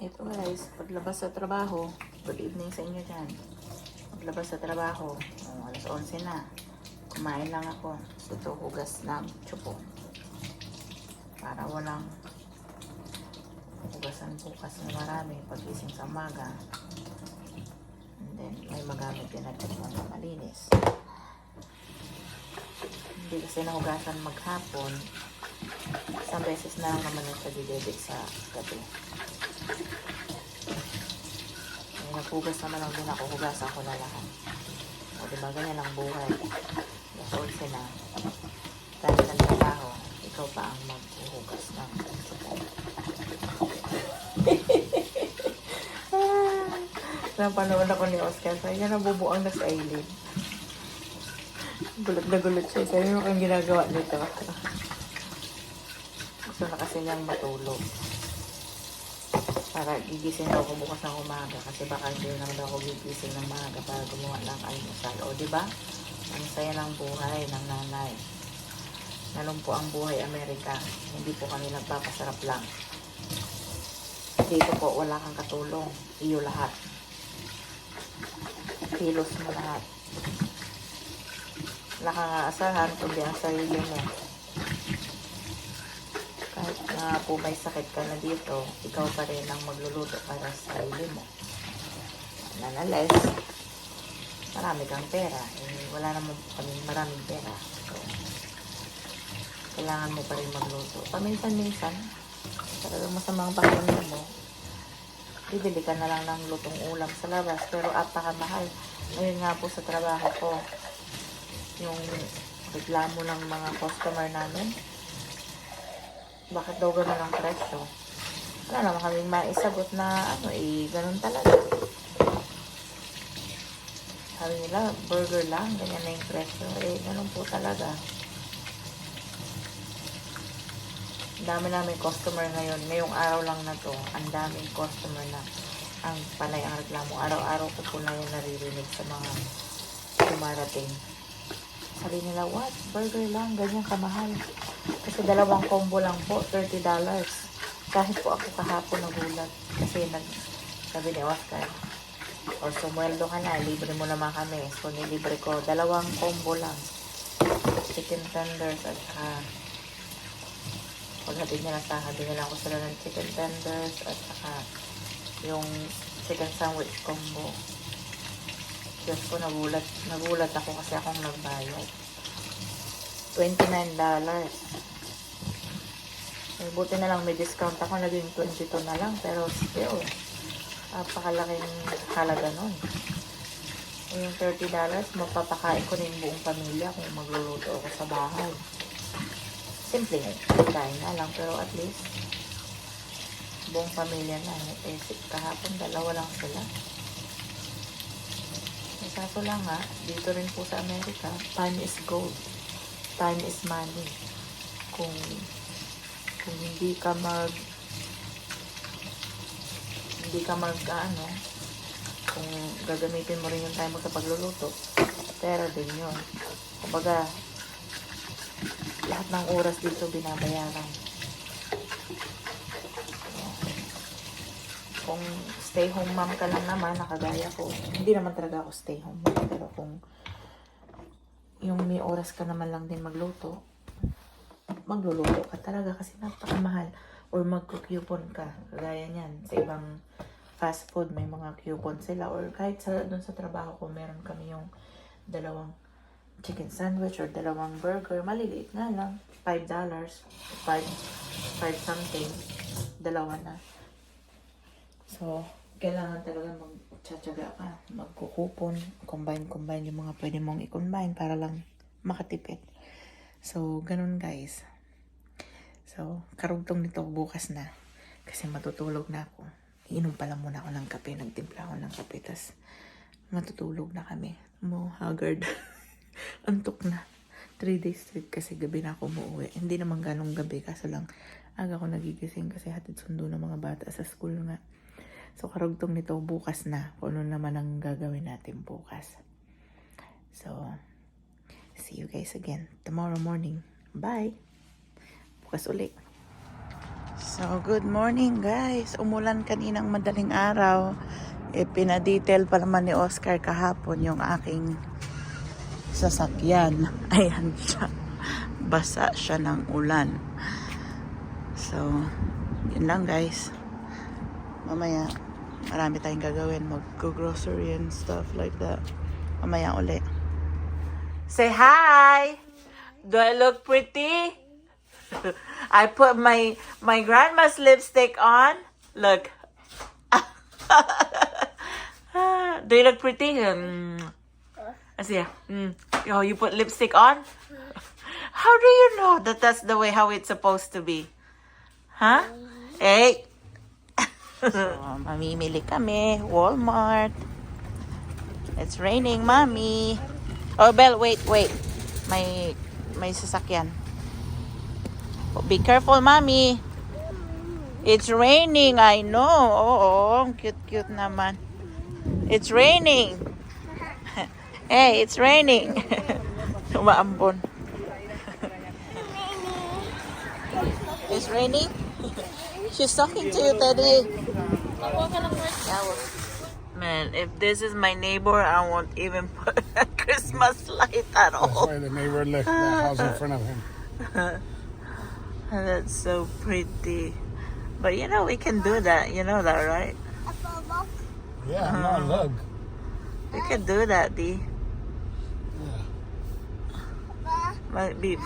Ito guys, paglabas sa trabaho, good evening sa inyo dyan. Paglabas sa trabaho, oh, alas 11 na. Kumain lang ako. Ito, hugas ng chupo. Para walang hugasan bukas na marami pagising sa umaga. And then, may magamit din natin mga malinis. Hindi kasi nahugasan maghapon. Isang beses na lang naman didedit sa gabi. Naghugas naman lang din ako, hugasan ko na lahat. O diba, ganyan ang buhay. Gasol sila. Dahil ng trabaho, ikaw pa ang maghuhugas ng chupo. Napanood ako ni Oscar. Sabi niya, nabubuang na sa Aileen. Gulat na gulat siya. Sabi mo kang ginagawa nito. Gusto na kasi niyang matulog. Para gigising ako bukas ng umaga. Kasi baka hindi daw ako gigising ng maaga para gumawa ng almusal. O, di ba? Ang saya ng buhay ng nanay. Ganun po ang buhay Amerika. Hindi po kami nagpapasarap lang. Dito po, wala kang katulong. Iyo lahat. Kilos mo lahat. Wala kang aasahan kundi ang sarili mo. Na po may sakit ka na dito, ikaw pa rin ang magluluto para sa sarili mo. Nonetheless, marami kang pera. Eh, wala naman kami maraming pera. So, kailangan mo pa rin magluto. Paminsan-minsan, talagang masamang pakiramdam mo, bibili ka na lang ng lutong ulam sa labas. Pero apaka-mahal. Ngayon nga po sa trabaho ko, yung reklamo ng mga customer namin, bakit daw ganun ang presyo? Wala naman kaming maisagot na ano eh, ganun talaga. Sabi nila, burger lang, ganyan na yung presyo. Eh, ganun po talaga. Dami namin customer ngayon. Ngayong araw lang na to, ang daming customer na ang panay ang reklamo. Araw-araw ko po na yung naririnig sa mga dumarating. Sabi nila, what? Burger lang, ganyan kamahal. Kasi dalawang combo lang po, $30. Kahit po ako kahapon nagulat. Kasi nag, sabi ni Oscar, o sumweldo ka na, libre mo naman kami. So, nilibre ko, dalawang combo lang. Chicken tenders at saka paghatid niya na sa akin, dinala ko sila ng chicken tenders at saka yung chicken sandwich combo. Diyos ko, nagulat, nagulat ako kasi akong nagbayad. $29. Eh, buti na lang may discount ako, naging 22 na lang, pero still, napakalaking halaga nun. Eh, yung $30, mapapakain ko na yung buong pamilya kung magluluto ako sa bahay. Simple kain na lang, pero at least, buong pamilya na. Eh, kahapon, dalawa lang sila. Kaso lang ha, dito rin po sa Amerika, time is gold. Time is money. Kung kung hindi ka mag hindi ka mag ano kung gagamitin mo rin yung time mo sa pagluluto pera din yun kumbaga lahat ng oras dito binabayaran kung stay home mom ka lang naman nakagaya ko hindi naman talaga ako stay home mom. Pero kung yung may oras ka naman lang din magluto magluluto ka talaga kasi napakamahal. Or magko-coupon ka kagaya niyan sa ibang fast food may mga coupon sila. Or kahit sa doon sa trabaho ko meron kami yung dalawang chicken sandwich or dalawang burger. Maliliit nga lang $5 dollars 5 5 something dalawa na so kailangan talaga magtsatsaga ka magkukupon combine combine yung mga pwede mong i-combine para lang makatipid So, ganun guys. So, karugtong nito bukas na. Kasi matutulog na ako. Inom pa lang muna ako ng kape. Nagtimpla ako ng kape. Tapos, matutulog na kami. Mo, haggard. Antok na. Three days straight kasi gabi na ako umuwi. Hindi naman ganong gabi. Kaso lang, aga ako nagigising kasi hatid sundo ng mga bata sa school nga. So, karugtong nito bukas na. Kung ano naman ang gagawin natin bukas. So, See you guys again tomorrow morning. Bye! Bukas ulit. So, good morning guys. Umulan kaninang madaling araw. E, pinadetail pa naman ni Oscar kahapon yung aking sasakyan. Ayan siya. Basa siya ng ulan. So, yun lang guys. Mamaya, marami tayong gagawin. Mag-grocery and stuff like that. Mamaya uli. Say hi! Do I look pretty? I put my my grandma's lipstick on. Look. Do you look pretty? Mm. I see. Mm. Oh, you put lipstick on? How do you know that that's the way how it's supposed to be? Huh? Hey. So, mamimili kami. Walmart. It's raining, mommy. Oh, Belle, wait, wait. May may sasakyan. Oh, Be careful, mommy. It's raining, I know. Oo, ang cute-cute naman. It's raining. hey, it's raining. Umaambon. it's raining? She's talking to you, Teddy. Yeah, well, Man, if this is my neighbor, I won't even put a Christmas light at all. That's why the neighbor left the house in front of him. That's so pretty. But you know, we can do that. You know that, right? Yeah, no, uh-huh. look. We can do that, D. Yeah. Might be